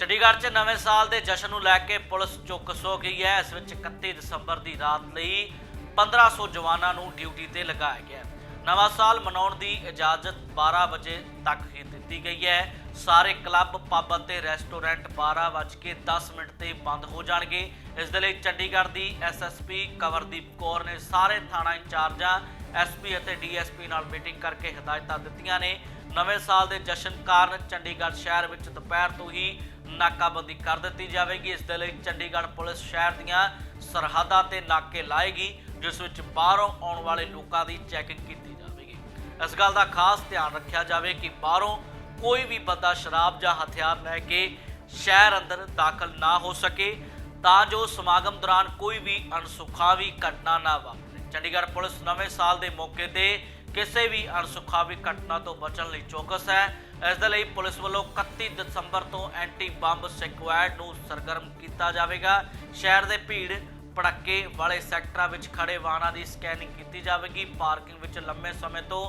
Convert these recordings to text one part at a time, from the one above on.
ਚੰਡੀਗੜ੍ਹ 'ਚ ਨਵੇਂ ਸਾਲ ਦੇ ਜਸ਼ਨ ਨੂੰ ਲੈ ਕੇ ਪੁਲਿਸ ਚੌਕਸ ਹੋ ਗਈ ਹੈ ਇਸ ਵਿੱਚ 31 ਦਸੰਬਰ ਦੀ ਰਾਤ ਲਈ 1500 ਜਵਾਨਾਂ ਨੂੰ ਡਿਊਟੀ ਤੇ ਲਗਾਇਆ ਗਿਆ ਹੈ। ਨਵਾਂ ਸਾਲ ਮਨਾਉਣ ਦੀ ਇਜਾਜ਼ਤ 12 ਵਜੇ ਤੱਕ ਹੀ ਦਿੱਤੀ ਗਈ ਹੈ। ਸਾਰੇ ਕਲੱਬ, ਪੱਬ ਅਤੇ ਰੈਸਟੋਰੈਂਟ 12:10 ਮਿੰਟ ਤੇ ਬੰਦ ਹੋ ਜਾਣਗੇ। ਇਸ ਦੇ ਲਈ ਚੰਡੀਗੜ੍ਹ ਦੀ ਐਸਐਸਪੀ ਕਵਰਦੀਪ ਕੌਰ ਨੇ ਸਾਰੇ ਥਾਣਾ ਇੰਚਾਰਜਾਂ ਐਸਪੀ ਅਤੇ ਡੀਐਸਪੀ ਨਾਲ ਮੀਟਿੰਗ ਕਰਕੇ ਹਦਾਇਤਾਂ ਦਿੱਤੀਆਂ ਨੇ। ਨਵੇਂ ਸਾਲ ਦੇ ਜਸ਼ਨ ਕਾਰਨ ਚੰਡੀਗੜ੍ਹ ਸ਼ਹਿਰ ਵਿੱਚ ਦੁਪਹਿਰ ਤੋਂ ਹੀ ਨਾਕਾਬੰਦੀ ਕਰ ਦਿੱਤੀ ਜਾਵੇਗੀ। ਇਸ ਦੇ ਲਈ ਚੰਡੀਗੜ੍ਹ ਪੁਲਿਸ ਸ਼ਹਿਰ ਦੀਆਂ ਸਰਹੱਦਾਂ ਤੇ ਨਾਕੇ ਲਾਏਗੀ। ਜਿਸ ਵਿੱਚ ਬਾਹਰੋਂ ਆਉਣ ਵਾਲੇ ਲੋਕਾਂ ਦੀ ਚੈਕਿੰਗ ਕੀਤੀ ਜਾਵੇਗੀ। ਇਸ ਗੱਲ ਦਾ ਖਾਸ ਧਿਆਨ ਰੱਖਿਆ ਜਾਵੇ ਕਿ ਬਾਹਰੋਂ ਕੋਈ ਵੀ ਬੰਦਾ ਸ਼ਰਾਬ ਜਾਂ ਹਥਿਆਰ ਲੈ ਕੇ ਸ਼ਹਿਰ ਅੰਦਰ ਦਾਖਲ ਨਾ ਹੋ ਸਕੇ, ਤਾਂ ਜੋ ਸਮਾਗਮ ਦੌਰਾਨ ਕੋਈ ਵੀ ਅਣਸੁਖਾਵੀ ਘਟਨਾ ਨਾ ਵਾਪਰੇ। ਚੰਡੀਗੜ੍ਹ ਪੁਲਿਸ ਨਵੇਂ ਸਾਲ ਦੇ ਮੌਕੇ ਤੇ ਕਿਸੇ ਵੀ ਅਣਸੁਖਾਵੀ ਘਟਨਾ ਤੋਂ ਬਚਣ ਲਈ ਚੌਕਸ ਹੈ। ਇਸ ਦੇ ਲਈ ਪੁਲਿਸ ਵੱਲੋਂ 31 ਦਸੰਬਰ ਤੋਂ ਐਂਟੀ ਬੰਬ ਸਕੁਐਡ ਨੂੰ ਸਰਗਰਮ ਕੀਤਾ ਜਾਵੇਗਾ। ਸ਼ਹਿਰ ਦੇ ਭੀੜ ਪੜੱਕੇ ਵਾਲੇ ਸੈਕਟਰਾਂ ਵਿੱਚ ਖੜੇ ਵਾਹਨਾਂ ਦੀ ਸਕੈਨਿੰਗ ਕੀਤੀ ਜਾਵੇਗੀ। ਪਾਰਕਿੰਗ ਵਿੱਚ ਲੰਮੇ ਸਮੇਂ ਤੋਂ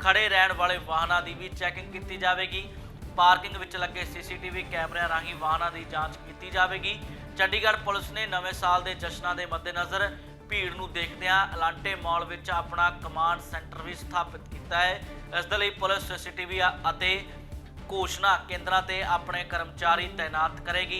ਖੜੇ ਰਹਿਣ ਵਾਲੇ ਵਾਹਨਾਂ ਦੀ ਵੀ ਚੈਕਿੰਗ ਕੀਤੀ ਜਾਵੇਗੀ। ਪਾਰਕਿੰਗ ਵਿੱਚ ਲੱਗੇ ਸੀਸੀਟੀਵੀ ਕੈਮਰਿਆਂ ਰਾਹੀਂ ਵਾਹਨਾਂ ਦੀ ਜਾਂਚ ਕੀਤੀ ਜਾਵੇਗੀ। ਚੰਡੀਗੜ੍ਹ ਪੁਲਿਸ ਨੇ ਨਵੇਂ ਸਾਲ ਦੇ ਜਸ਼ਨਾਂ ਦੇ ਮੱਦੇਨਜ਼ਰ ਭੀੜ ਨੂੰ ਦੇਖਦਿਆਂ ਅਲਾਂਟੇ ਮਾਲ ਵਿੱਚ ਆਪਣਾ ਕਮਾਂਡ ਸੈਂਟਰ ਵੀ ਸਥਾਪਿਤ ਕੀਤਾ ਹੈ। ਇਸ ਦੇ ਲਈ ਪੁਲਿਸ ਸੀਸੀਟੀਵੀ ਅਤੇ ਘੋਸ਼ਣਾ ਕੇਂਦਰਾਂ ਤੇ ਆਪਣੇ ਕਰਮਚਾਰੀ ਤਾਇਨਾਤ ਕਰੇਗੀ।